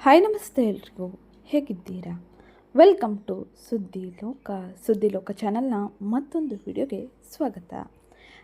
Hi ನಮಸ್ತೆ ಎಲ್ರಿಗೂ. ಹೇಗಿದ್ದೀರಾ? ವೆಲ್ಕಮ್ ಟು ಸುದ್ದಿ ಲೋಕ ಸುದ್ದಿ ಲೋಕ ಚಾನಲ್ನ ಮತ್ತೊಂದು ವಿಡಿಯೋಗೆ ಸ್ವಾಗತ.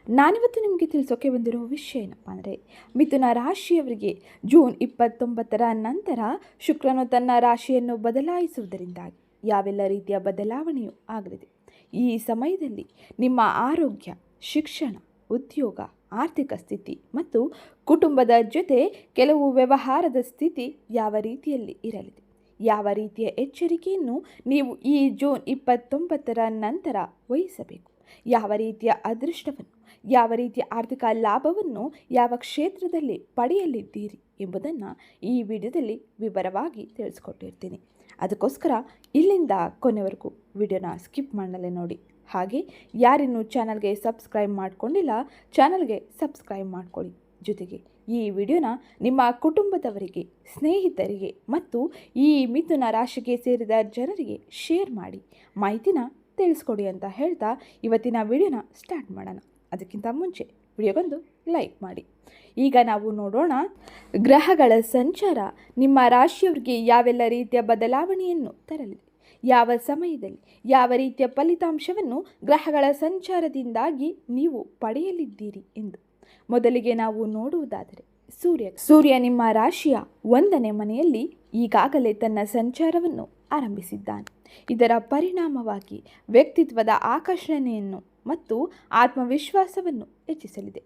ನಾನಿವತ್ತು ನಿಮಗೆ ತಿಳಿಸೋಕೆ ಬಂದಿರೋ ವಿಷಯ ಏನಪ್ಪ ಅಂದರೆ, ಮಿಥುನ ರಾಶಿಯವರಿಗೆ ಜೂನ್ ಇಪ್ಪತ್ತೊಂಬತ್ತರ ನಂತರ ಶುಕ್ರನು ತನ್ನ ರಾಶಿಯನ್ನು ಬದಲಾಯಿಸುವುದರಿಂದಾಗಿ ಯಾವೆಲ್ಲ ರೀತಿಯ ಬದಲಾವಣೆಯೂ ಆಗಲಿದೆ. ಈ ಸಮಯದಲ್ಲಿ ನಿಮ್ಮ ಆರೋಗ್ಯ, ಶಿಕ್ಷಣ, ಉದ್ಯೋಗ ಆರ್ಥಿಕ ಸ್ಥಿತಿ ಮತ್ತು ಕುಟುಂಬದ ಜೊತೆ ಕೆಲವು ವ್ಯವಹಾರದ ಸ್ಥಿತಿ ಯಾವ ರೀತಿಯಲ್ಲಿ ಇರಲಿದೆ? ಯಾವ ರೀತಿಯ ಎಚ್ಚರಿಕೆಯನ್ನು ನೀವು ಈ ಜೂನ್ ಇಪ್ಪತ್ತೊಂಬತ್ತರ ನಂತರ ವಹಿಸಬೇಕು? ಯಾವ ರೀತಿಯ ಅದೃಷ್ಟವನ್ನು, ಯಾವ ರೀತಿಯ ಆರ್ಥಿಕ ಲಾಭವನ್ನು ಯಾವ ಕ್ಷೇತ್ರದಲ್ಲಿ ಪಡೆಯಲಿದ್ದೀರಿ ಎಂಬುದನ್ನು ಈ ವಿಡಿಯೋದಲ್ಲಿ ವಿವರವಾಗಿ ತಿಳಿಸ್ಕೊಟ್ಟಿರ್ತೀನಿ. ಅದಕ್ಕೋಸ್ಕರ ಇಲ್ಲಿಂದ ಕೊನೆವರೆಗೂ ವಿಡಿಯೋನ ಸ್ಕಿಪ್ ಮಾಡಲೇ ನೋಡಿ. ಹಾಗೆ ಯಾರಿನ್ನೂ ಚಾನಲ್ಗೆ ಸಬ್ಸ್ಕ್ರೈಬ್ ಮಾಡಿಕೊಂಡಿಲ್ಲ, ಚಾನಲ್ಗೆ ಸಬ್ಸ್ಕ್ರೈಬ್ ಮಾಡ್ಕೊಳ್ಳಿ. ಜೊತೆಗೆ ಈ ವಿಡಿಯೋನ ನಿಮ್ಮ ಕುಟುಂಬದವರಿಗೆ, ಸ್ನೇಹಿತರಿಗೆ ಮತ್ತು ಈ ಮಿಥುನ ರಾಶಿಗೆ ಸೇರಿದ ಜನರಿಗೆ ಶೇರ್ ಮಾಡಿ. ಮಾಹಿತಿನ ತಿಳಿಸ್ಕೊಡಿ ಅಂತ ಹೇಳ್ತಾ ಇವತ್ತಿನ ವಿಡಿಯೋನ ಸ್ಟಾರ್ಟ್ ಮಾಡೋಣ. ಅದಕ್ಕಿಂತ ಮುಂಚೆ ವಿಡಿಯೋಗೊಂದು ಲೈಕ್ ಮಾಡಿ. ಈಗ ನಾವು ನೋಡೋಣ, ಗ್ರಹಗಳ ಸಂಚಾರ. ನಿಮ್ಮ ರಾಶಿಯವರಿಗೆ ಯಾವೆಲ್ಲ ರೀತಿಯ ಬದಲಾವಣೆಯನ್ನು ತರಲಿದೆ ಯಾವ ಸಮಯದಲ್ಲಿ ಯಾವ ರೀತಿಯ ಫಲಿತಾಂಶವನ್ನು ಗ್ರಹಗಳ ಸಂಚಾರದಿಂದಾಗಿ ನೀವು ಪಡೆಯಲಿದ್ದೀರಿ ಎಂದು. ಮೊದಲಿಗೆ ನಾವು ನೋಡುವುದಾದರೆ, ಸೂರ್ಯ ಸೂರ್ಯ ನಿಮ್ಮ ರಾಶಿಯ ಒಂದನೇ ಮನೆಯಲ್ಲಿ ಈಗಾಗಲೇ ತನ್ನ ಸಂಚಾರವನ್ನು ಆರಂಭಿಸಿದ್ದಾನೆ. ಇದರ ಪರಿಣಾಮವಾಗಿ ವ್ಯಕ್ತಿತ್ವದ ಆಕರ್ಷಣೆಯನ್ನು ಮತ್ತು ಆತ್ಮವಿಶ್ವಾಸವನ್ನು ಹೆಚ್ಚಿಸಲಿದೆ.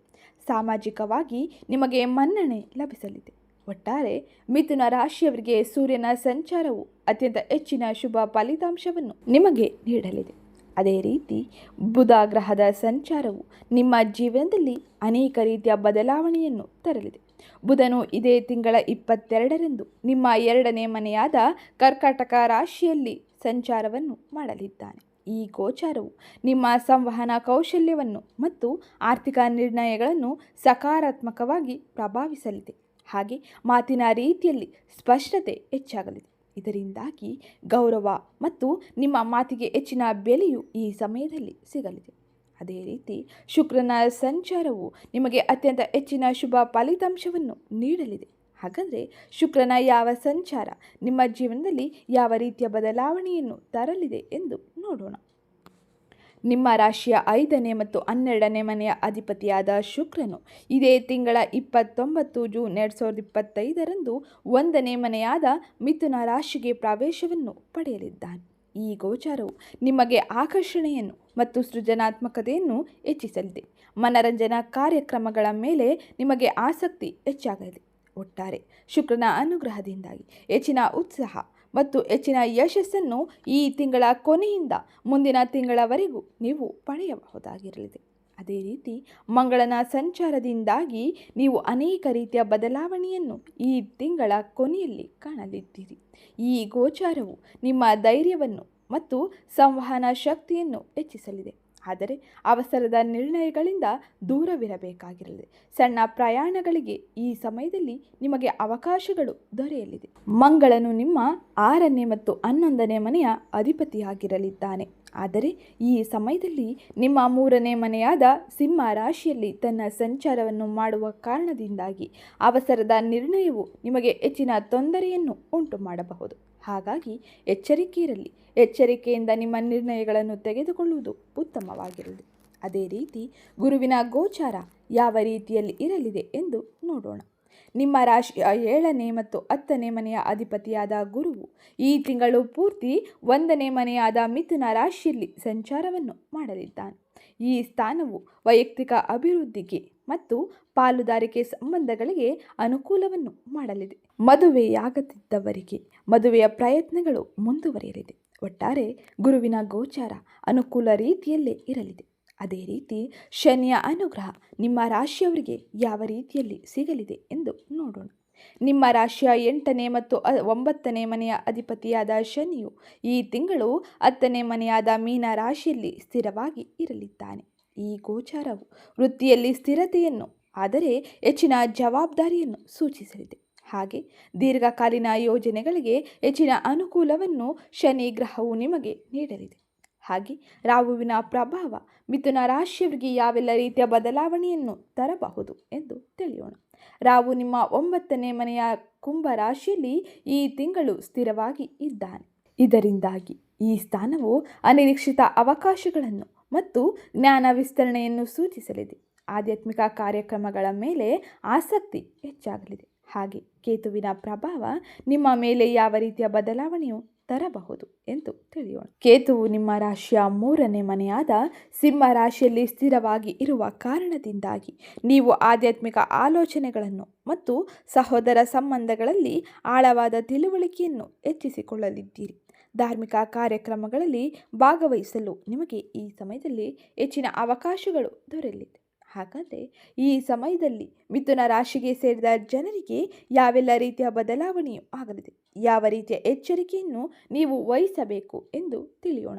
ಸಾಮಾಜಿಕವಾಗಿ ನಿಮಗೆ ಮನ್ನಣೆ ಲಭಿಸಲಿದೆ. ಒಟ್ಟಾರೆ ಮಿಥುನ ರಾಶಿಯವರಿಗೆ ಸೂರ್ಯನ ಸಂಚಾರವು ಅತ್ಯಂತ ಹೆಚ್ಚಿನ ಶುಭ ಫಲಿತಾಂಶವನ್ನು ನಿಮಗೆ ನೀಡಲಿದೆ. ಅದೇ ರೀತಿ ಬುಧ ಗ್ರಹದ ಸಂಚಾರವು ನಿಮ್ಮ ಜೀವನದಲ್ಲಿ ಅನೇಕ ರೀತಿಯ ಬದಲಾವಣೆಯನ್ನು ತರಲಿದೆ. ಬುಧನು ಇದೇ ತಿಂಗಳ ಇಪ್ಪತ್ತೆರಡರಂದು ನಿಮ್ಮ ಎರಡನೇ ಮನೆಯಾದ ಕರ್ಕಾಟಕ ರಾಶಿಯಲ್ಲಿ ಸಂಚಾರವನ್ನು ಮಾಡಲಿದ್ದಾನೆ. ಈ ಗೋಚಾರವು ನಿಮ್ಮ ಸಂವಹನ ಕೌಶಲ್ಯವನ್ನು ಮತ್ತು ಆರ್ಥಿಕ ನಿರ್ಣಯಗಳನ್ನು ಸಕಾರಾತ್ಮಕವಾಗಿ ಪ್ರಭಾವಿಸಲಿದೆ. ಹಾಗೆ ಮಾತಿನ ರೀತಿಯಲ್ಲಿ ಸ್ಪಷ್ಟತೆ ಹೆಚ್ಚಾಗಲಿದೆ. ಇದರಿಂದಾಗಿ ಗೌರವ ಮತ್ತು ನಿಮ್ಮ ಮಾತಿಗೆ ಹೆಚ್ಚಿನ ಬೆಲೆಯು ಈ ಸಮಯದಲ್ಲಿ ಸಿಗಲಿದೆ. ಅದೇ ರೀತಿ ಶುಕ್ರನ ಸಂಚಾರವು ನಿಮಗೆ ಅತ್ಯಂತ ಹೆಚ್ಚಿನ ಶುಭ ಫಲಿತಾಂಶವನ್ನು ನೀಡಲಿದೆ. ಹಾಗಾದರೆ ಶುಕ್ರನ ಯಾವ ಸಂಚಾರ ನಿಮ್ಮ ಜೀವನದಲ್ಲಿ ಯಾವ ರೀತಿಯ ಬದಲಾವಣೆಯನ್ನು ತರಲಿದೆ ಎಂದು ನೋಡೋಣ. ನಿಮ್ಮ ರಾಶಿಯ ಐದನೇ ಮತ್ತು ಹನ್ನೆರಡನೇ ಮನೆಯ ಅಧಿಪತಿಯಾದ ಶುಕ್ರನು ಇದೇ ತಿಂಗಳ ಇಪ್ಪತ್ತೊಂಬತ್ತು ಜೂನ್ ಎರಡು ಸಾವಿರದ ಇಪ್ಪತ್ತೈದರಂದು ಒಂದನೇ ಮನೆಯಾದ ಮಿಥುನ ರಾಶಿಗೆ ಪ್ರವೇಶವನ್ನು ಪಡೆಯಲಿದ್ದಾನೆ. ಈ ಗೋಚಾರವು ನಿಮಗೆ ಆಕರ್ಷಣೆಯನ್ನು ಮತ್ತು ಸೃಜನಾತ್ಮಕತೆಯನ್ನು ಹೆಚ್ಚಿಸಲಿದೆ. ಮನರಂಜನಾ ಕಾರ್ಯಕ್ರಮಗಳ ಮೇಲೆ ನಿಮಗೆ ಆಸಕ್ತಿ ಹೆಚ್ಚಾಗಲಿದೆ. ಒಟ್ಟಾರೆ ಶುಕ್ರನ ಅನುಗ್ರಹದಿಂದಾಗಿ ಹೆಚ್ಚಿನ ಉತ್ಸಾಹ ಮತ್ತು ಹೆಚ್ಚಿನ ಯಶಸ್ಸನ್ನು ಈ ತಿಂಗಳ ಕೊನೆಯಿಂದ ಮುಂದಿನ ತಿಂಗಳವರೆಗೂ ನೀವು ಪಡೆಯಬಹುದಾಗಿರಲಿದೆ. ಅದೇ ರೀತಿ ಮಂಗಳನ ಸಂಚಾರದಿಂದಾಗಿ ನೀವು ಅನೇಕ ರೀತಿಯ ಬದಲಾವಣೆಯನ್ನು ಈ ತಿಂಗಳ ಕೊನೆಯಲ್ಲಿ ಕಾಣಲಿದ್ದೀರಿ. ಈ ಗೋಚಾರವು ನಿಮ್ಮ ಧೈರ್ಯವನ್ನು ಮತ್ತು ಸಂವಹನ ಶಕ್ತಿಯನ್ನು ಹೆಚ್ಚಿಸಲಿದೆ. ಆದರೆ ಅವಸರದ ನಿರ್ಣಯಗಳಿಂದ ದೂರವಿರಬೇಕಾಗಿರಲಿದೆ ಸಣ್ಣ ಪ್ರಯಾಣಗಳಿಗೆ ಈ ಸಮಯದಲ್ಲಿ ನಿಮಗೆ ಅವಕಾಶಗಳು ದೊರೆಯಲಿದೆ. ಮಂಗಳನು ನಿಮ್ಮ ಆರನೇ ಮತ್ತು ಹನ್ನೊಂದನೇ ಮನೆಯ ಅಧಿಪತಿಯಾಗಿರಲಿದ್ದಾನೆ. ಆದರೆ ಈ ಸಮಯದಲ್ಲಿ ನಿಮ್ಮ ಮೂರನೇ ಮನೆಯಾದ ಸಿಂಹ ರಾಶಿಯಲ್ಲಿ ತನ್ನ ಸಂಚಾರವನ್ನು ಮಾಡುವ ಕಾರಣದಿಂದಾಗಿ ಅವಸರದ ನಿರ್ಣಯವು ನಿಮಗೆ ಹೆಚ್ಚಿನ ತೊಂದರೆಯನ್ನು ಉಂಟು ಮಾಡಬಹುದು. ಹಾಗಾಗಿ ಎಚ್ಚರಿಕೆ ಇರಲಿ ಎಚ್ಚರಿಕೆಯಿಂದ ನಿಮ್ಮ ನಿರ್ಣಯಗಳನ್ನು ತೆಗೆದುಕೊಳ್ಳುವುದು ಉತ್ತಮವಾಗಿರಲಿ ಅದೇ ರೀತಿ ಗುರುವಿನ ಗೋಚಾರ ಯಾವ ರೀತಿಯಲ್ಲಿ ಇರಲಿದೆ ಎಂದು ನೋಡೋಣ. ನಿಮ್ಮ ರಾಶಿಯ ಏಳನೇ ಮತ್ತು ಹತ್ತನೇ ಮನೆಯ ಅಧಿಪತಿಯಾದ ಗುರುವು ಈ ತಿಂಗಳು ಪೂರ್ತಿ ಒಂದನೇ ಮನೆಯಾದ ಮಿಥುನ ರಾಶಿಯಲ್ಲಿ ಸಂಚಾರವನ್ನು ಮಾಡಲಿದ್ದಾನೆ. ಈ ಸ್ಥಾನವು ವೈಯಕ್ತಿಕ ಅಭಿವೃದ್ಧಿಗೆ ಮತ್ತು ಪಾಲುದಾರಿಕೆ ಸಂಬಂಧಗಳಿಗೆ ಅನುಕೂಲವನ್ನು ಮಾಡಲಿದೆ. ಮದುವೆಯಾಗದಿದ್ದವರಿಗೆ ಮದುವೆಯ ಪ್ರಯತ್ನಗಳು ಮುಂದುವರಿಯಲಿದೆ. ಒಟ್ಟಾರೆ ಗುರುವಿನ ಗೋಚಾರ ಅನುಕೂಲ ರೀತಿಯಲ್ಲೇ ಇರಲಿದೆ. ಅದೇ ರೀತಿ ಶನಿಯ ಅನುಗ್ರಹ ನಿಮ್ಮ ರಾಶಿಯವರಿಗೆ ಯಾವ ರೀತಿಯಲ್ಲಿ ಸಿಗಲಿದೆ ಎಂದು ನೋಡೋಣ. ನಿಮ್ಮ ರಾಶಿಯ ಎಂಟನೇ ಮತ್ತು ಒಂಬತ್ತನೇ ಮನೆಯ ಅಧಿಪತಿಯಾದ ಶನಿಯು ಈ ತಿಂಗಳು ಹತ್ತನೇ ಮನೆಯಾದ ಮೀನ ರಾಶಿಯಲ್ಲಿ ಸ್ಥಿರವಾಗಿ ಇರಲಿದ್ದಾನೆ. ಈ ಗೋಚಾರವು ವೃತ್ತಿಯಲ್ಲಿ ಸ್ಥಿರತೆಯನ್ನು, ಆದರೆ ಹೆಚ್ಚಿನ ಜವಾಬ್ದಾರಿಯನ್ನು ಸೂಚಿಸಲಿದೆ. ಹಾಗೆ ದೀರ್ಘಕಾಲೀನ ಯೋಜನೆಗಳಿಗೆ ಹೆಚ್ಚಿನ ಅನುಕೂಲವನ್ನು ಶನಿ ಗ್ರಹವು ನಿಮಗೆ ನೀಡಲಿದೆ. ಹಾಗೆ ರಾಹುವಿನ ಪ್ರಭಾವ ಮಿಥುನ ರಾಶಿಯವರಿಗೆ ಯಾವೆಲ್ಲ ರೀತಿಯ ಬದಲಾವಣೆಯನ್ನು ತರಬಹುದು ಎಂದು ತಿಳಿಯೋಣ. ರಾವು ನಿಮ್ಮ ಒಂಬತ್ತನೇ ಮನೆಯ ಕುಂಭ ರಾಶಿಯಲ್ಲಿ ಈ ತಿಂಗಳು ಸ್ಥಿರವಾಗಿ ಇದ್ದಾನೆ. ಇದರಿಂದಾಗಿ ಈ ಸ್ಥಾನವು ಅನಿರೀಕ್ಷಿತ ಅವಕಾಶಗಳನ್ನು ಮತ್ತು ಜ್ಞಾನ ವಿಸ್ತರಣೆಯನ್ನು ಸೂಚಿಸಲಿದೆ. ಆಧ್ಯಾತ್ಮಿಕ ಕಾರ್ಯಕ್ರಮಗಳ ಮೇಲೆ ಆಸಕ್ತಿ ಹೆಚ್ಚಾಗಲಿದೆ. ಹಾಗೆ ಕೇತುವಿನ ಪ್ರಭಾವ ನಿಮ್ಮ ಮೇಲೆ ಯಾವ ರೀತಿಯ ಬದಲಾವಣೆಯು ತರಬಹುದು ಎಂದು ತಿಳಿಯೋಣ. ಕೇತುವು ನಿಮ್ಮ ರಾಶಿಯ ಮೂರನೇ ಮನೆಯಾದ ಸಿಂಹ ರಾಶಿಯಲ್ಲಿ ಸ್ಥಿರವಾಗಿ ಇರುವ ಕಾರಣದಿಂದಾಗಿ ನೀವು ಆಧ್ಯಾತ್ಮಿಕ ಆಲೋಚನೆಗಳನ್ನು ಮತ್ತು ಸಹೋದರ ಸಂಬಂಧಗಳಲ್ಲಿ ಆಳವಾದ ತಿಳುವಳಿಕೆಯನ್ನು ಹೆಚ್ಚಿಸಿಕೊಳ್ಳಲಿದ್ದೀರಿ. ಧಾರ್ಮಿಕ ಕಾರ್ಯಕ್ರಮಗಳಲ್ಲಿ ಭಾಗವಹಿಸಲು ನಿಮಗೆ ಈ ಸಮಯದಲ್ಲಿ ಹೆಚ್ಚಿನ ಅವಕಾಶಗಳು ದೊರೆಯಲಿದೆ. ಹಾಗಾದರೆ ಈ ಸಮಯದಲ್ಲಿ ಮಿಥುನ ರಾಶಿಗೆ ಸೇರಿದ ಜನರಿಗೆ ಯಾವೆಲ್ಲ ರೀತಿಯ ಬದಲಾವಣೆಯು ಆಗಲಿದೆ. ಯಾವ ರೀತಿಯ ಎಚ್ಚರಿಕೆಯನ್ನು ನೀವು ವಹಿಸಬೇಕು ಎಂದು ತಿಳಿಯೋಣ.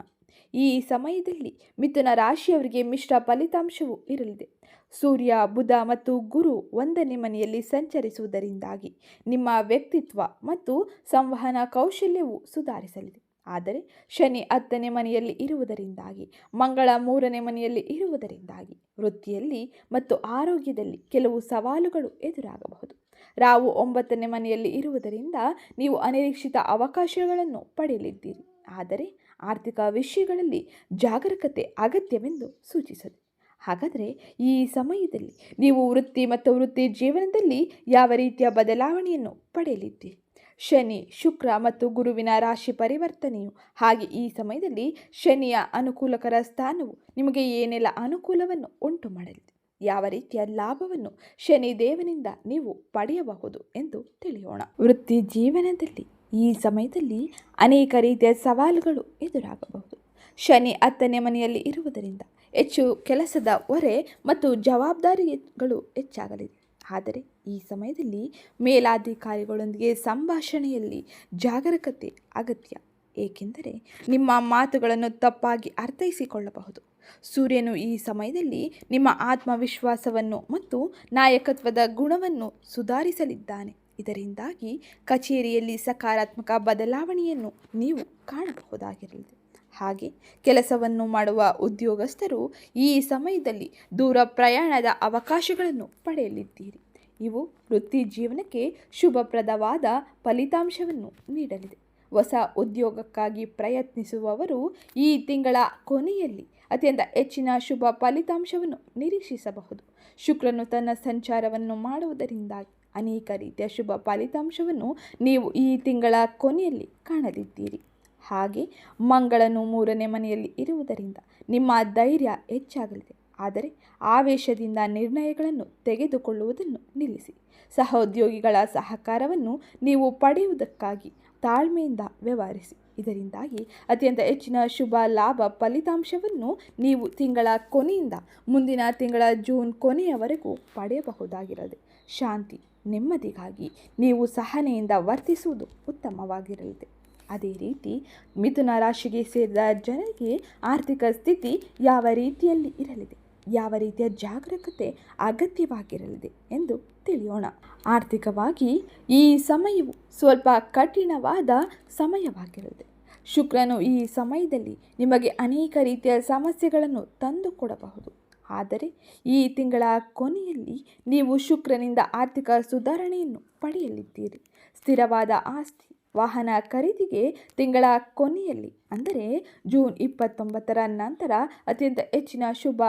ಈ ಸಮಯದಲ್ಲಿ ಮಿಥುನ ರಾಶಿಯವರಿಗೆ ಮಿಶ್ರ ಫಲಿತಾಂಶವೂ ಇರಲಿದೆ. ಸೂರ್ಯ, ಬುಧ ಮತ್ತು ಗುರು ಒಂದನೇ ಮನೆಯಲ್ಲಿ ಸಂಚರಿಸುವುದರಿಂದಾಗಿ ನಿಮ್ಮ ವ್ಯಕ್ತಿತ್ವ ಮತ್ತು ಸಂವಹನ ಕೌಶಲ್ಯವು ಸುಧಾರಿಸಲಿದೆ. ಆದರೆ ಶನಿ ಹತ್ತನೇ ಮನೆಯಲ್ಲಿ ಇರುವುದರಿಂದಾಗಿ, ಮಂಗಳ ಮೂರನೇ ಮನೆಯಲ್ಲಿ ಇರುವುದರಿಂದಾಗಿ, ವೃತ್ತಿಯಲ್ಲಿ ಮತ್ತು ಆರೋಗ್ಯದಲ್ಲಿ ಕೆಲವು ಸವಾಲುಗಳು ಎದುರಾಗಬಹುದು. ರಾವು ಒಂಬತ್ತನೇ ಮನೆಯಲ್ಲಿ ಇರುವುದರಿಂದ ನೀವು ಅನಿರೀಕ್ಷಿತ ಅವಕಾಶಗಳನ್ನು ಪಡೆಯಲಿದ್ದೀರಿ. ಆದರೆ ಆರ್ಥಿಕ ವಿಷಯಗಳಲ್ಲಿ ಜಾಗರೂಕತೆ ಅಗತ್ಯವೆಂದು ಸೂಚಿಸದು ಹಾಗಾದರೆ ಈ ಸಮಯದಲ್ಲಿ ನೀವು ವೃತ್ತಿ ಮತ್ತು ವೃತ್ತಿ ಜೀವನದಲ್ಲಿ ಯಾವ ರೀತಿಯ ಬದಲಾವಣೆಯನ್ನು ಪಡೆಯಲಿದ್ದೀರಿ? ಶನಿ, ಶುಕ್ರ ಮತ್ತು ಗುರುವಿನ ರಾಶಿ ಪರಿವರ್ತನೆಯು. ಹಾಗೆ ಈ ಸಮಯದಲ್ಲಿ ಶನಿಯ ಅನುಕೂಲಕರ ಸ್ಥಾನವು ನಿಮಗೆ ಏನೆಲ್ಲ ಅನುಕೂಲವನ್ನು ಉಂಟು ಮಾಡಲಿದೆ? ಯಾವ ರೀತಿಯ ಲಾಭವನ್ನು ಶನಿ ದೇವನಿಂದ ನೀವು ಪಡೆಯಬಹುದು ಎಂದು ತಿಳಿಯೋಣ. ವೃತ್ತಿ ಜೀವನದಲ್ಲಿ ಈ ಸಮಯದಲ್ಲಿ ಅನೇಕ ರೀತಿಯ ಸವಾಲುಗಳು ಎದುರಾಗಬಹುದು. ಶನಿ ಹತ್ತನೇ ಮನೆಯಲ್ಲಿ ಇರುವುದರಿಂದ ಹೆಚ್ಚು ಕೆಲಸದ ಹೊರೆ ಮತ್ತು ಜವಾಬ್ದಾರಿಗಳು ಹೆಚ್ಚಾಗಲಿದೆ. ಆದರೆ ಈ ಸಮಯದಲ್ಲಿ ಮೇಲಾಧಿಕಾರಿಗಳೊಂದಿಗೆ ಸಂಭಾಷಣೆಯಲ್ಲಿ ಜಾಗರೂಕತೆ ಅಗತ್ಯ. ಏಕೆಂದರೆ ನಿಮ್ಮ ಮಾತುಗಳನ್ನು ತಪ್ಪಾಗಿ ಅರ್ಥೈಸಿಕೊಳ್ಳಬಹುದು. ಸೂರ್ಯನು ಈ ಸಮಯದಲ್ಲಿ ನಿಮ್ಮ ಆತ್ಮವಿಶ್ವಾಸವನ್ನು ಮತ್ತು ನಾಯಕತ್ವದ ಗುಣವನ್ನು ಸುಧಾರಿಸಲಿದ್ದಾನೆ. ಇದರಿಂದಾಗಿ ಕಚೇರಿಯಲ್ಲಿ ಸಕಾರಾತ್ಮಕ ಬದಲಾವಣೆಯನ್ನು ನೀವು ಕಾಣಬಹುದಾಗಿರಲಿದೆ ಹಾಗೆ ಕೆಲಸವನ್ನು ಮಾಡುವ ಉದ್ಯೋಗಸ್ಥರು ಈ ಸಮಯದಲ್ಲಿ ದೂರ ಪ್ರಯಾಣದ ಅವಕಾಶಗಳನ್ನು ಪಡೆಯಲಿದ್ದೀರಿ. ಇವು ವೃತ್ತಿ ಜೀವನಕ್ಕೆ ಶುಭಪ್ರದವಾದ ಫಲಿತಾಂಶವನ್ನು ನೀಡಲಿದೆ. ಹೊಸ ಉದ್ಯೋಗಕ್ಕಾಗಿ ಪ್ರಯತ್ನಿಸುವವರು ಈ ತಿಂಗಳ ಕೊನೆಯಲ್ಲಿ ಅತ್ಯಂತ ಹೆಚ್ಚಿನ ಶುಭ ಫಲಿತಾಂಶವನ್ನು ನಿರೀಕ್ಷಿಸಬಹುದು. ಶುಕ್ರನು ತನ್ನ ಸಂಚಾರವನ್ನು ಮಾಡುವುದರಿಂದಾಗಿ ಅನೇಕ ರೀತಿಯ ಶುಭ ಫಲಿತಾಂಶವನ್ನು ನೀವು ಈ ತಿಂಗಳ ಕೊನೆಯಲ್ಲಿ ಕಾಣಲಿದ್ದೀರಿ. ಹಾಗೆ ಮಂಗಳನು ಮೂರನೇ ಮನೆಯಲ್ಲಿ ಇರುವುದರಿಂದ ನಿಮ್ಮ ಧೈರ್ಯ ಹೆಚ್ಚಾಗಲಿದೆ. ಆದರೆ ಆವೇಶದಿಂದ ನಿರ್ಣಯಗಳನ್ನು ತೆಗೆದುಕೊಳ್ಳುವುದನ್ನು ನಿಲ್ಲಿಸಿ. ಸಹೋದ್ಯೋಗಿಗಳ ಸಹಕಾರವನ್ನು ನೀವು ಪಡೆಯುವುದಕ್ಕಾಗಿ ತಾಳ್ಮೆಯಿಂದ ವ್ಯವಹರಿಸಿ. ಇದರಿಂದಾಗಿ ಅತ್ಯಂತ ಹೆಚ್ಚಿನ ಶುಭ, ಲಾಭ, ಫಲಿತಾಂಶವನ್ನು ನೀವು ತಿಂಗಳ ಕೊನೆಯಿಂದ ಮುಂದಿನ ತಿಂಗಳ ಜೂನ್ ಕೊನೆಯವರೆಗೂ ಪಡೆಯಬಹುದಾಗಿರದೆ ಶಾಂತಿ ನೆಮ್ಮದಿಗಾಗಿ ನೀವು ಸಹನೆಯಿಂದ ವರ್ತಿಸುವುದು ಉತ್ತಮವಾಗಿರಲಿದೆ. ಅದೇ ರೀತಿ ಮಿಥುನ ರಾಶಿಗೆ ಸೇರಿದ ಜನರಿಗೆ ಆರ್ಥಿಕ ಸ್ಥಿತಿ ಯಾವ ರೀತಿಯಲ್ಲಿ ಇರಲಿದೆ? ಯಾವ ರೀತಿಯ ಜಾಗರೂಕತೆ ಅಗತ್ಯವಾಗಿರಲಿದೆ ಎಂದು ತಿಳಿಯೋಣ. ಆರ್ಥಿಕವಾಗಿ ಈ ಸಮಯವು ಸ್ವಲ್ಪ ಕಠಿಣವಾದ ಸಮಯವಾಗಿರಲಿದೆ. ಶುಕ್ರನು ಈ ಸಮಯದಲ್ಲಿ ನಿಮಗೆ ಅನೇಕ ರೀತಿಯ ಸಮಸ್ಯೆಗಳನ್ನು ತಂದುಕೊಡಬಹುದು. ಆದರೆ ಈ ತಿಂಗಳ ಕೊನೆಯಲ್ಲಿ ನೀವು ಶುಕ್ರನಿಂದ ಆರ್ಥಿಕ ಸುಧಾರಣೆಯನ್ನು ಪಡೆಯಲಿದ್ದೀರಿ. ಸ್ಥಿರವಾದ ಆಸ್ತಿ ವಾಹನ ಖರೀದಿಗೆ ತಿಂಗಳ ಕೊನೆಯಲ್ಲಿ, ಅಂದರೆ ಜೂನ್ ಇಪ್ಪತ್ತೊಂಬತ್ತರ ನಂತರ ಅತ್ಯಂತ ಹೆಚ್ಚಿನ ಶುಭ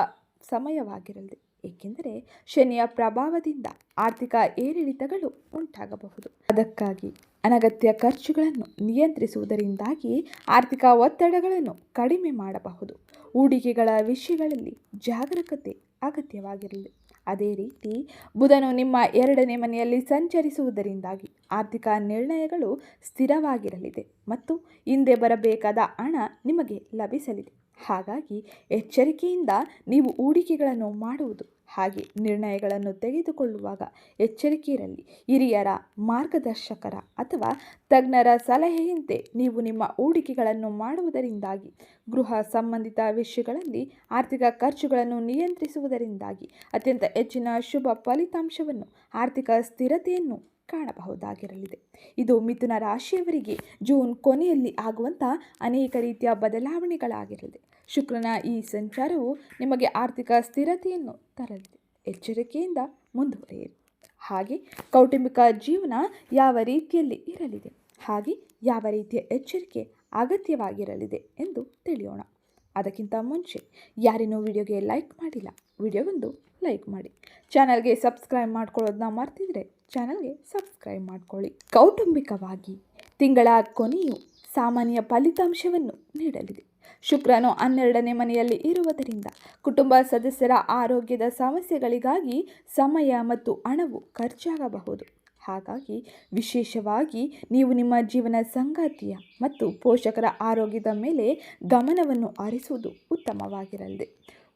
ಸಮಯವಾಗಿರಲಿದೆ. ಏಕೆಂದರೆ ಶನಿಯ ಪ್ರಭಾವದಿಂದ ಆರ್ಥಿಕ ಏರಿಳಿತಗಳು ಉಂಟಾಗಬಹುದು. ಅದಕ್ಕಾಗಿ ಅನಗತ್ಯ ಖರ್ಚುಗಳನ್ನು ನಿಯಂತ್ರಿಸುವುದರಿಂದಾಗಿ ಆರ್ಥಿಕ ಒತ್ತಡಗಳನ್ನು ಕಡಿಮೆ ಮಾಡಬಹುದು. ಹೂಡಿಕೆಗಳ ವಿಷಯಗಳಲ್ಲಿ ಜಾಗರೂಕತೆ ಅಗತ್ಯವಾಗಿರಲಿ ಅದೇ ರೀತಿ ಬುಧನು ನಿಮ್ಮ ಎರಡನೇ ಮನೆಯಲ್ಲಿ ಸಂಚರಿಸುವುದರಿಂದಾಗಿ ಆರ್ಥಿಕ ನಿರ್ಣಯಗಳು ಸ್ಥಿರವಾಗಿರಲಿದೆ ಮತ್ತು ಹಿಂದೆ ಬರಬೇಕಾದ ಹಣ ನಿಮಗೆ ಲಭಿಸಲಿದೆ. ಹಾಗಾಗಿ ಎಚ್ಚರಿಕೆಯಿಂದ ನೀವು ಹೂಡಿಕೆಗಳನ್ನು ಮಾಡುವುದು ಹಾಗೆ ನಿರ್ಣಯಗಳನ್ನು ತೆಗೆದುಕೊಳ್ಳುವಾಗ ಎಚ್ಚರಿಕೆ ಇರಲಿ ಹಿರಿಯರ ಮಾರ್ಗದರ್ಶಕರ ಅಥವಾ ತಜ್ಞರ ಸಲಹೆಯಂತೆ ನೀವು ನಿಮ್ಮ ಹೂಡಿಕೆಗಳನ್ನು ಮಾಡುವುದರಿಂದಾಗಿ, ಗೃಹ ಸಂಬಂಧಿತ ವಿಷಯಗಳಲ್ಲಿ ಆರ್ಥಿಕ ಖರ್ಚುಗಳನ್ನು ನಿಯಂತ್ರಿಸುವುದರಿಂದಾಗಿ ಅತ್ಯಂತ ಹೆಚ್ಚಿನ ಶುಭ ಫಲಿತಾಂಶವನ್ನು, ಆರ್ಥಿಕ ಸ್ಥಿರತೆಯನ್ನು ಕಾಣಬಹುದಾಗಿರಲಿದೆ. ಇದು ಮಿಥುನ ರಾಶಿಯವರಿಗೆ ಜೂನ್ ಕೊನೆಯಲ್ಲಿ ಆಗುವಂಥ ಅನೇಕ ರೀತಿಯ ಬದಲಾವಣೆಗಳಾಗಿರಲಿದೆ. ಶುಕ್ರನ ಈ ಸಂಚಾರವು ನಿಮಗೆ ಆರ್ಥಿಕ ಸ್ಥಿರತೆಯನ್ನು ತರಲಿದೆ. ಎಚ್ಚರಿಕೆಯಿಂದ ಮುಂದುವರಿಯಿರಿ. ಹಾಗೆ ಕೌಟುಂಬಿಕ ಜೀವನ ಯಾವ ರೀತಿಯಲ್ಲಿ ಇರಲಿದೆ? ಹಾಗೆ ಯಾವ ರೀತಿಯ ಎಚ್ಚರಿಕೆ ಅಗತ್ಯವಾಗಿರಲಿದೆ ಎಂದು ತಿಳಿಯೋಣ. ಅದಕ್ಕಿಂತ ಮುಂಚೆ ಯಾರೇನೂ ವಿಡಿಯೋಗೆ ಲೈಕ್ ಮಾಡಿಲ್ಲ. ವಿಡಿಯೋಗೊಂದು ಲೈಕ್ ಮಾಡಿ. ಚಾನಲ್ಗೆ ಸಬ್ಸ್ಕ್ರೈಬ್ ಮಾಡ್ಕೊಳ್ಳೋದನ್ನ ಮರ್ತಿದ್ರೆ ಚಾನಲ್ಗೆ ಸಬ್ಸ್ಕ್ರೈಬ್ ಮಾಡ್ಕೊಳ್ಳಿ. ಕೌಟುಂಬಿಕವಾಗಿ ತಿಂಗಳ ಕೊನೆಯು ಸಾಮಾನ್ಯ ಫಲಿತಾಂಶವನ್ನು ನೀಡಲಿದೆ. ಶುಕ್ರನು ಹನ್ನೆರಡನೇ ಮನೆಯಲ್ಲಿ ಇರುವುದರಿಂದ ಕುಟುಂಬ ಸದಸ್ಯರ ಆರೋಗ್ಯದ ಸಮಸ್ಯೆಗಳಿಗಾಗಿ ಸಮಯ ಮತ್ತು ಹಣವು ಖರ್ಚಾಗಬಹುದು. ಹಾಗಾಗಿ ವಿಶೇಷವಾಗಿ ನೀವು ನಿಮ್ಮ ಜೀವನ ಸಂಗಾತಿಯ ಮತ್ತು ಪೋಷಕರ ಆರೋಗ್ಯದ ಮೇಲೆ ಗಮನವನ್ನು ಹರಿಸುವುದು ಉತ್ತಮವಾಗಿರಲಿದೆ.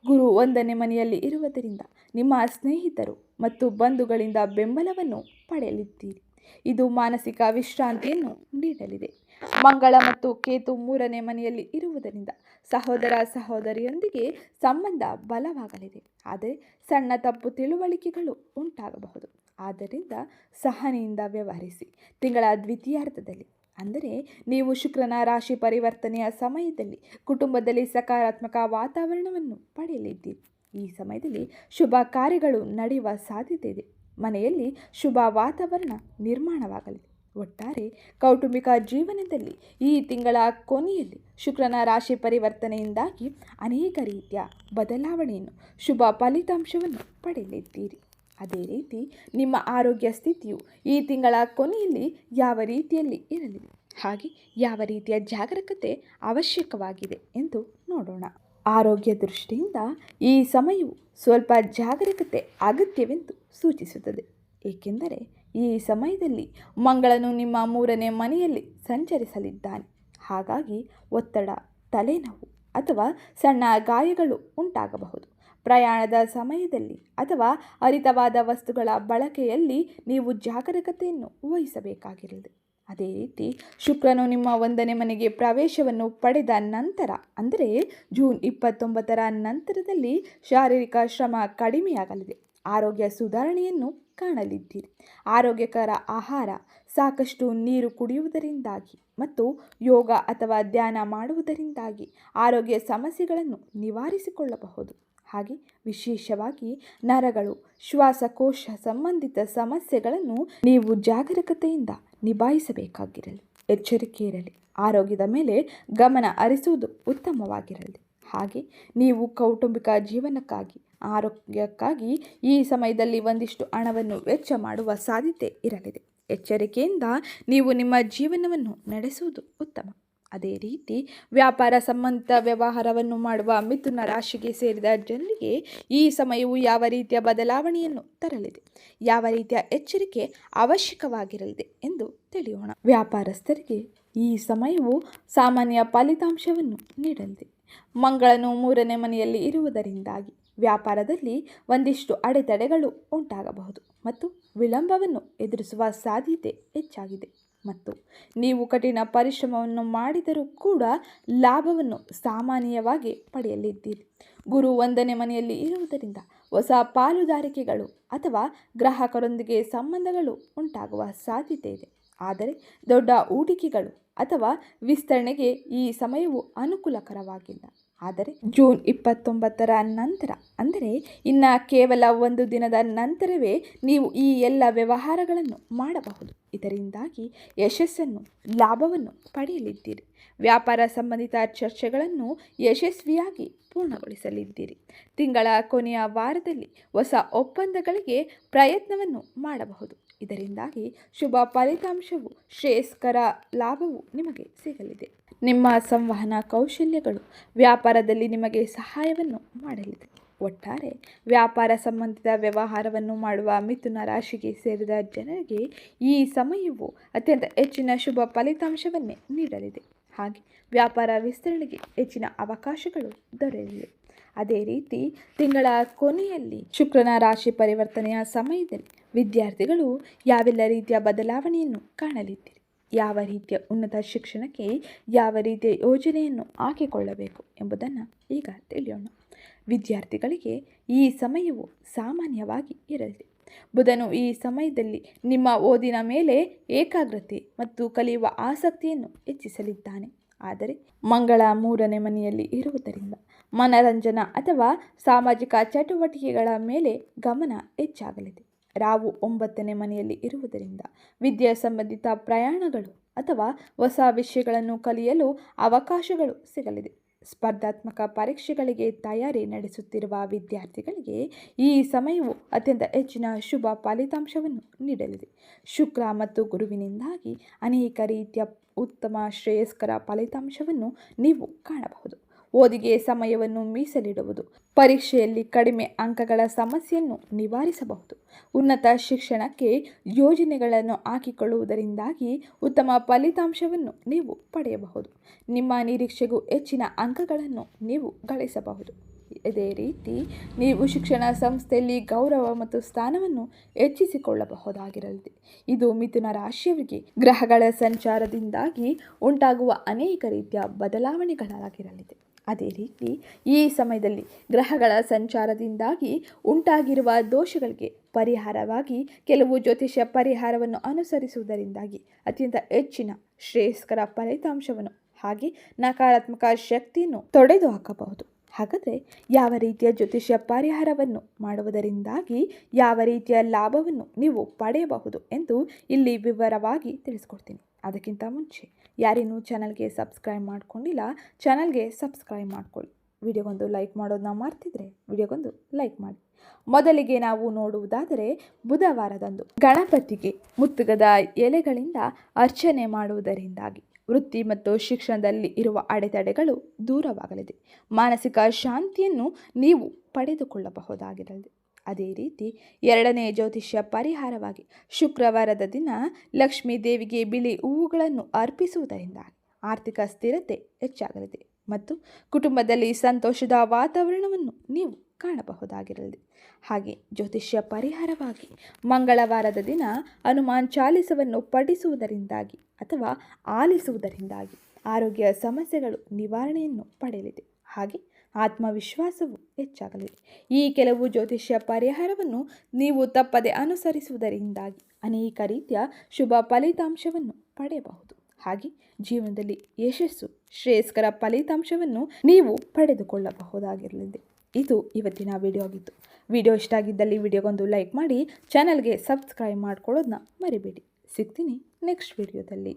ಗುರು ಒಂದನೇ ಮನೆಯಲ್ಲಿ ಇರುವುದರಿಂದ ನಿಮ್ಮ ಸ್ನೇಹಿತರು ಮತ್ತು ಬಂಧುಗಳಿಂದ ಬೆಂಬಲವನ್ನು ಪಡೆಯಲಿದ್ದೀರಿ. ಇದು ಮಾನಸಿಕ ವಿಶ್ರಾಂತಿಯನ್ನು ನೀಡಲಿದೆ. ಮಂಗಳ ಮತ್ತು ಕೇತು ಮೂರನೇ ಮನೆಯಲ್ಲಿ ಇರುವುದರಿಂದ ಸಹೋದರ ಸಹೋದರಿಯೊಂದಿಗೆ ಸಂಬಂಧ ಬಲವಾಗಲಿದೆ. ಆದರೆ ಸಣ್ಣ ತಪ್ಪು ತಿಳುವಳಿಕೆಗಳು ಉಂಟಾಗಬಹುದು. ಆದ್ದರಿಂದ ಸಹನೆಯಿಂದ ವ್ಯವಹರಿಸಿ. ತಿಂಗಳ ದ್ವಿತೀಯಾರ್ಧದಲ್ಲಿ ಅಂದರೆ ನೀವು ಶುಕ್ರನ ರಾಶಿ ಪರಿವರ್ತನೆಯ ಸಮಯದಲ್ಲಿ, ಕುಟುಂಬದಲ್ಲಿ ಸಕಾರಾತ್ಮಕ ವಾತಾವರಣವನ್ನು ಪಡೆಯಲಿದ್ದೀರಿ. ಈ ಸಮಯದಲ್ಲಿ ಶುಭ ಕಾರ್ಯಗಳು ನಡೆಯುವ ಸಾಧ್ಯತೆ ಇದೆ. ಮನೆಯಲ್ಲಿ ಶುಭ ವಾತಾವರಣ ನಿರ್ಮಾಣವಾಗಲಿದೆ. ಒಟ್ಟಾರೆ ಕೌಟುಂಬಿಕ ಜೀವನದಲ್ಲಿ ಈ ತಿಂಗಳ ಕೊನೆಯಲ್ಲಿ ಶುಕ್ರನ ರಾಶಿ ಪರಿವರ್ತನೆಯಿಂದಾಗಿ ಅನೇಕ ರೀತಿಯ ಬದಲಾವಣೆಯನ್ನು, ಶುಭ ಫಲಿತಾಂಶವನ್ನು ಪಡೆಯಲಿದ್ದೀರಿ. ಅದೇ ರೀತಿ ನಿಮ್ಮ ಆರೋಗ್ಯ ಸ್ಥಿತಿಯು ಈ ತಿಂಗಳ ಕೊನೆಯಲ್ಲಿ ಯಾವ ರೀತಿಯಲ್ಲಿ ಇರಲಿದೆ ಹಾಗೆ ಯಾವ ರೀತಿಯ ಜಾಗರೂಕತೆ ಅವಶ್ಯಕವಾಗಿದೆ ಎಂದು ನೋಡೋಣ. ಆರೋಗ್ಯ ದೃಷ್ಟಿಯಿಂದ ಈ ಸಮಯವು ಸ್ವಲ್ಪ ಜಾಗರೂಕತೆ ಅಗತ್ಯವೆಂದು ಸೂಚಿಸುತ್ತದೆ. ಏಕೆಂದರೆ ಈ ಸಮಯದಲ್ಲಿ ಮಂಗಳನು ನಿಮ್ಮ ಮೂರನೇ ಮನೆಯಲ್ಲಿ ಸಂಚರಿಸಲಿದ್ದಾನೆ. ಹಾಗಾಗಿ ಒತ್ತಡ, ತಲೆನೋವು ಅಥವಾ ಸಣ್ಣ ಗಾಯಗಳು ಉಂಟಾಗಬಹುದು. ಪ್ರಯಾಣದ ಸಮಯದಲ್ಲಿ ಅಥವಾ ಅರಿತವಾದ ವಸ್ತುಗಳ ಬಳಕೆಯಲ್ಲಿ ನೀವು ಜಾಗರೂಕತೆಯನ್ನು ವಹಿಸಬೇಕಾಗಿರಲಿದೆ ಅದೇ ರೀತಿ ಶುಕ್ರನು ನಿಮ್ಮ ಒಂದನೇ ಮನೆಗೆ ಪ್ರವೇಶವನ್ನು ಪಡೆದ ನಂತರ, ಅಂದರೆ ಜೂನ್ ಇಪ್ಪತ್ತೊಂಬತ್ತರ ನಂತರದಲ್ಲಿ ಶಾರೀರಿಕ ಶ್ರಮ ಕಡಿಮೆಯಾಗಲಿದೆ. ಆರೋಗ್ಯ ಸುಧಾರಣೆಯನ್ನು ಕಾಣಲಿದ್ದೀರಿ. ಆರೋಗ್ಯಕರ ಆಹಾರ, ಸಾಕಷ್ಟು ನೀರು ಕುಡಿಯುವುದರಿಂದಾಗಿ ಮತ್ತು ಯೋಗ ಅಥವಾ ಧ್ಯಾನ ಮಾಡುವುದರಿಂದಾಗಿ ಆರೋಗ್ಯ ಸಮಸ್ಯೆಗಳನ್ನು ನಿವಾರಿಸಿಕೊಳ್ಳಬಹುದು. ಹಾಗೆ ವಿಶೇಷವಾಗಿ ನರಗಳು, ಶ್ವಾಸಕೋಶ ಸಂಬಂಧಿತ ಸಮಸ್ಯೆಗಳನ್ನು ನೀವು ಜಾಗರೂಕತೆಯಿಂದ ನಿಭಾಯಿಸಬೇಕಾಗಿರಲಿ. ಎಚ್ಚರಿಕೆ ಇರಲಿ. ಆರೋಗ್ಯದ ಮೇಲೆ ಗಮನ ಹರಿಸುವುದು ಉತ್ತಮವಾಗಿರಲಿ. ಹಾಗೆ ನೀವು ಕೌಟುಂಬಿಕ ಜೀವನಕ್ಕಾಗಿ, ಆರೋಗ್ಯಕ್ಕಾಗಿ ಈ ಸಮಯದಲ್ಲಿ ಒಂದಿಷ್ಟು ಹಣವನ್ನು ವೆಚ್ಚ ಮಾಡುವ ಸಾಧ್ಯತೆ ಇರಲಿದೆ. ಎಚ್ಚರಿಕೆಯಿಂದ ನೀವು ನಿಮ್ಮ ಜೀವನವನ್ನು ನಡೆಸುವುದು ಉತ್ತಮ. ಅದೇ ರೀತಿ ವ್ಯಾಪಾರ ಸಂಬಂಧಿತ ವ್ಯವಹಾರವನ್ನು ಮಾಡುವ ಮಿಥುನ ರಾಶಿಗೆ ಸೇರಿದ ಜನರಿಗೆ ಈ ಸಮಯವು ಯಾವ ರೀತಿಯ ಬದಲಾವಣೆಯನ್ನು ತರಲಿದೆ? ಯಾವ ರೀತಿಯ ಎಚ್ಚರಿಕೆ ಅವಶ್ಯಕವಾಗಿರಲಿದೆ ಎಂದು ತಿಳಿಯೋಣ. ವ್ಯಾಪಾರಸ್ಥರಿಗೆ ಈ ಸಮಯವು ಸಾಮಾನ್ಯ ಫಲಿತಾಂಶವನ್ನು ನೀಡಲಿದೆ. ಮಂಗಳನು ಮೂರನೇ ಮನೆಯಲ್ಲಿ ಇರುವುದರಿಂದಾಗಿ ವ್ಯಾಪಾರದಲ್ಲಿ ಒಂದಿಷ್ಟು ಅಡೆತಡೆಗಳು ಉಂಟಾಗಬಹುದು ಮತ್ತು ವಿಳಂಬವನ್ನು ಎದುರಿಸುವ ಸಾಧ್ಯತೆ ಹೆಚ್ಚಾಗಿದೆ. ಮತ್ತು ನೀವು ಕಠಿಣ ಪರಿಶ್ರಮವನ್ನು ಮಾಡಿದರೂ ಕೂಡ ಲಾಭವನ್ನು ಸಾಮಾನ್ಯವಾಗಿ ಪಡೆಯಲಿದ್ದೀರಿ. ಗುರು ಒಂದನೇ ಮನೆಯಲ್ಲಿ ಇರುವುದರಿಂದ ಹೊಸ ಪಾಲುದಾರಿಕೆಗಳು ಅಥವಾ ಗ್ರಾಹಕರೊಂದಿಗೆ ಸಂಬಂಧಗಳು ಉಂಟಾಗುವ ಸಾಧ್ಯತೆ ಇದೆ. ಆದರೆ ದೊಡ್ಡ ಹೂಡಿಕೆಗಳು ಅಥವಾ ವಿಸ್ತರಣೆಗೆ ಈ ಸಮಯವು ಅನುಕೂಲಕರವಾಗಿಲ್ಲ. ಆದರೆ ಜೂನ್ ಇಪ್ಪತ್ತೊಂಬತ್ತರ ನಂತರ, ಅಂದರೆ ಇನ್ನು ಕೇವಲ ಒಂದು ದಿನದ ನಂತರವೇ ನೀವು ಈ ಎಲ್ಲ ವ್ಯವಹಾರಗಳನ್ನು ಮಾಡಬಹುದು. ಇದರಿಂದಾಗಿ ಯಶಸ್ಸನ್ನು, ಲಾಭವನ್ನು ಪಡೆಯಲಿದ್ದೀರಿ. ವ್ಯಾಪಾರ ಸಂಬಂಧಿತ ಚರ್ಚೆಗಳನ್ನು ಯಶಸ್ವಿಯಾಗಿ ಪೂರ್ಣಗೊಳಿಸಲಿದ್ದೀರಿ. ತಿಂಗಳ ಕೊನೆಯ ವಾರದಲ್ಲಿ ಹೊಸ ಒಪ್ಪಂದಗಳಿಗೆ ಪ್ರಯತ್ನವನ್ನು ಮಾಡಬಹುದು. ಇದರಿಂದಾಗಿ ಶುಭ ಫಲಿತಾಂಶವು ಶ್ರೇಯಸ್ಕರ ಲಾಭವು ನಿಮಗೆ ಸಿಗಲಿದೆ. ನಿಮ್ಮ ಸಂವಹನ ಕೌಶಲ್ಯಗಳು ವ್ಯಾಪಾರದಲ್ಲಿ ನಿಮಗೆ ಸಹಾಯವನ್ನು ಮಾಡಲಿದೆ. ಒಟ್ಟಾರೆ ವ್ಯಾಪಾರ ಸಂಬಂಧಿತ ವ್ಯವಹಾರವನ್ನು ಮಾಡುವ ಮಿಥುನ ರಾಶಿಗೆ ಸೇರಿದ ಜನರಿಗೆ ಈ ಸಮಯವು ಅತ್ಯಂತ ಹೆಚ್ಚಿನ ಶುಭ ಫಲಿತಾಂಶವನ್ನೇ ನೀಡಲಿದೆ. ಹಾಗೆ ವ್ಯಾಪಾರ ವಿಸ್ತರಣೆಗೆ ಹೆಚ್ಚಿನ ಅವಕಾಶಗಳು ದೊರೆಯಲಿವೆ. ಅದೇ ರೀತಿ ತಿಂಗಳ ಕೊನೆಯಲ್ಲಿ ಶುಕ್ರನ ರಾಶಿ ಪರಿವರ್ತನೆಯ ಸಮಯದಲ್ಲಿ ವಿದ್ಯಾರ್ಥಿಗಳು ಯಾವೆಲ್ಲ ರೀತಿಯ ಬದಲಾವಣೆಯನ್ನು ಕಾಣಲಿದ್ದೀರಿ? ಯಾವ ರೀತಿಯ ಉನ್ನತ ಶಿಕ್ಷಣಕ್ಕೆ ಯಾವ ರೀತಿಯ ಯೋಜನೆಯನ್ನು ಹಾಕಿಕೊಳ್ಳಬೇಕು ಎಂಬುದನ್ನು ಈಗ ತಿಳಿಯೋಣ. ವಿದ್ಯಾರ್ಥಿಗಳಿಗೆ ಈ ಸಮಯವು ಸಾಮಾನ್ಯವಾಗಿ ಇರಲಿದೆ ಬುಧನು ಈ ಸಮಯದಲ್ಲಿ ನಿಮ್ಮ ಓದಿನ ಮೇಲೆ ಏಕಾಗ್ರತೆ ಮತ್ತು ಕಲಿಯುವ ಆಸಕ್ತಿಯನ್ನು ಹೆಚ್ಚಿಸಲಿದ್ದಾನೆ. ಆದರೆ ಮಂಗಳ ಮೂರನೇ ಮನೆಯಲ್ಲಿ ಇರುವುದರಿಂದ ಮನರಂಜನಾ ಅಥವಾ ಸಾಮಾಜಿಕ ಚಟುವಟಿಕೆಗಳ ಮೇಲೆ ಗಮನ ಹೆಚ್ಚಾಗಲಿದೆ. ರಾವು ಒಂಬತ್ತನೇ ಮನೆಯಲ್ಲಿ ಇರುವುದರಿಂದ ವಿದ್ಯಾ ಸಂಬಂಧಿತ ಪ್ರಯಾಣಗಳು ಅಥವಾ ಹೊಸ ವಿಷಯಗಳನ್ನು ಕಲಿಯಲು ಅವಕಾಶಗಳು ಸಿಗಲಿದೆ. ಸ್ಪರ್ಧಾತ್ಮಕ ಪರೀಕ್ಷೆಗಳಿಗೆ ತಯಾರಿ ನಡೆಸುತ್ತಿರುವ ವಿದ್ಯಾರ್ಥಿಗಳಿಗೆ ಈ ಸಮಯವು ಅತ್ಯಂತ ಹೆಚ್ಚಿನ ಶುಭ ಫಲಿತಾಂಶವನ್ನು ನೀಡಲಿದೆ. ಶುಕ್ರ ಮತ್ತು ಗುರುವಿನಿಂದಾಗಿ ಅನೇಕ ರೀತಿಯ ಉತ್ತಮ ಶ್ರೇಯಸ್ಕರ ಫಲಿತಾಂಶವನ್ನು ನೀವು ಕಾಣಬಹುದು. ಓದಿಗೆ ಸಮಯವನ್ನು ಮೀಸಲಿಡುವುದು. ಪರೀಕ್ಷೆಯಲ್ಲಿ ಕಡಿಮೆ ಅಂಕಗಳ ಸಮಸ್ಯೆಯನ್ನು ನಿವಾರಿಸಬಹುದು. ಉನ್ನತ ಶಿಕ್ಷಣಕ್ಕೆ ಯೋಜನೆಗಳನ್ನು ಹಾಕಿಕೊಳ್ಳುವುದರಿಂದಾಗಿ ಉತ್ತಮ ಫಲಿತಾಂಶವನ್ನು ನೀವು ಪಡೆಯಬಹುದು. ನಿಮ್ಮ ನಿರೀಕ್ಷೆಗೂ ಹೆಚ್ಚಿನ ಅಂಕಗಳನ್ನು ನೀವು ಗಳಿಸಬಹುದು. ಇದೇ ರೀತಿ ನೀವು ಶಿಕ್ಷಣ ಸಂಸ್ಥೆಯಲ್ಲಿ ಗೌರವ ಮತ್ತು ಸ್ಥಾನವನ್ನು ಹೆಚ್ಚಿಸಿಕೊಳ್ಳಬಹುದಾಗಿರಲಿದೆ ಇದು ಮಿಥುನ ರಾಶಿಯವರಿಗೆ ಗ್ರಹಗಳ ಸಂಚಾರದಿಂದಾಗಿ ಉಂಟಾಗುವ ಅನೇಕ ರೀತಿಯ ಬದಲಾವಣೆಗಳಾಗಿರಲಿದೆ. ಅದೇ ರೀತಿ ಈ ಸಮಯದಲ್ಲಿ ಗ್ರಹಗಳ ಸಂಚಾರದಿಂದಾಗಿ ಉಂಟಾಗಿರುವ ದೋಷಗಳಿಗೆ ಪರಿಹಾರವಾಗಿ ಕೆಲವು ಜ್ಯೋತಿಷ್ಯ ಪರಿಹಾರವನ್ನು ಅನುಸರಿಸುವುದರಿಂದಾಗಿ ಅತ್ಯಂತ ಹೆಚ್ಚಿನ ಶ್ರೇಯಸ್ಕರ ಫಲಿತಾಂಶವನ್ನು ಹಾಗೆ ನಕಾರಾತ್ಮಕ ಶಕ್ತಿಯನ್ನು ತೊಡೆದು ಹಾಕಬಹುದು. ಹಾಗಾದರೆ ಯಾವ ರೀತಿಯ ಜ್ಯೋತಿಷ್ಯ ಪರಿಹಾರವನ್ನು ಮಾಡುವುದರಿಂದಾಗಿ ಯಾವ ರೀತಿಯ ಲಾಭವನ್ನು ನೀವು ಪಡೆಯಬಹುದು ಎಂದು ಇಲ್ಲಿ ವಿವರವಾಗಿ ತಿಳಿಸ್ಕೊಡ್ತೀನಿ. ಅದಕ್ಕಿಂತ ಮುಂಚೆ ಯಾರೇನೂ ಚಾನಲ್ಗೆ ಸಬ್ಸ್ಕ್ರೈಬ್ ಮಾಡ್ಕೊಂಡಿಲ್ಲ, ಚಾನಲ್ಗೆ ಸಬ್ಸ್ಕ್ರೈಬ್ ಮಾಡ್ಕೊಳ್ಳಿ. ವಿಡಿಯೋಗೊಂದು ಲೈಕ್ ಮಾಡೋದನ್ನ ಮಾಡ್ತಿದ್ರೆ ವಿಡಿಯೋಗೊಂದು ಲೈಕ್ ಮಾಡಿ. ಮೊದಲಿಗೆ ನಾವು ನೋಡುವುದಾದರೆ ಬುಧವಾರದಂದು ಗಣಪತಿಗೆ ಮುತ್ತುಗದ ಎಲೆಗಳಿಂದ ಅರ್ಚನೆ ಮಾಡುವುದರಿಂದಾಗಿ ವೃತ್ತಿ ಮತ್ತು ಶಿಕ್ಷಣದಲ್ಲಿ ಇರುವ ಅಡೆತಡೆಗಳು ದೂರವಾಗಲಿದೆ. ಮಾನಸಿಕ ಶಾಂತಿಯನ್ನು ನೀವು ಪಡೆದುಕೊಳ್ಳಬಹುದಾಗಿರಲಿದೆ ಅದೇ ರೀತಿ ಎರಡನೇ ಜ್ಯೋತಿಷ್ಯ ಪರಿಹಾರವಾಗಿ ಶುಕ್ರವಾರದ ದಿನ ಲಕ್ಷ್ಮೀ ದೇವಿಗೆ ಬಿಳಿ ಹೂವುಗಳನ್ನು ಅರ್ಪಿಸುವುದರಿಂದ ಆರ್ಥಿಕ ಸ್ಥಿರತೆ ಹೆಚ್ಚಾಗಲಿದೆ ಮತ್ತು ಕುಟುಂಬದಲ್ಲಿ ಸಂತೋಷದ ವಾತಾವರಣವನ್ನು ನೀವು ಕಾಣಬಹುದಾಗಿರಲಿದೆ. ಹಾಗೆ ಜ್ಯೋತಿಷ್ಯ ಪರಿಹಾರವಾಗಿ ಮಂಗಳವಾರದ ದಿನ ಹನುಮಾನ್ ಚಾಲಿಸವನ್ನು ಪಠಿಸುವುದರಿಂದಾಗಿ ಅಥವಾ ಆಲಿಸುವುದರಿಂದಾಗಿ ಆರೋಗ್ಯ ಸಮಸ್ಯೆಗಳು ನಿವಾರಣೆಯನ್ನು ಪಡೆಯಲಿದೆ. ಹಾಗೆ ಆತ್ಮವಿಶ್ವಾಸವು ಹೆಚ್ಚಾಗಲಿದೆ ಈ ಕೆಲವು ಜ್ಯೋತಿಷ್ಯ ಪರಿಹಾರವನ್ನು ನೀವು ತಪ್ಪದೆ ಅನುಸರಿಸುವುದರಿಂದಾಗಿ ಅನೇಕ ರೀತಿಯ ಶುಭ ಫಲಿತಾಂಶವನ್ನು ಪಡೆಯಬಹುದು. ಹಾಗೆ ಜೀವನದಲ್ಲಿ ಯಶಸ್ಸು ಶ್ರೇಯಸ್ಕರ ಫಲಿತಾಂಶವನ್ನು ನೀವು ಪಡೆದುಕೊಳ್ಳಬಹುದಾಗಿರಲಿದೆ. ಇದು ಇವತ್ತಿನ ವಿಡಿಯೋ ಆಗಿತ್ತು. ವಿಡಿಯೋ ಇಷ್ಟ ಆಗಿದ್ದಲ್ಲಿ ವಿಡಿಯೋಗೊಂದು ಲೈಕ್ ಮಾಡಿ ಚಾನಲ್ಗೆ ಸಬ್ಸ್ಕ್ರೈಬ್ ಮಾಡ್ಕೊಳ್ಳೋದನ್ನ ಮರಿಬೇಡಿ. ಸಿಗ್ತೀನಿ ನೆಕ್ಸ್ಟ್ ವಿಡಿಯೋದಲ್ಲಿ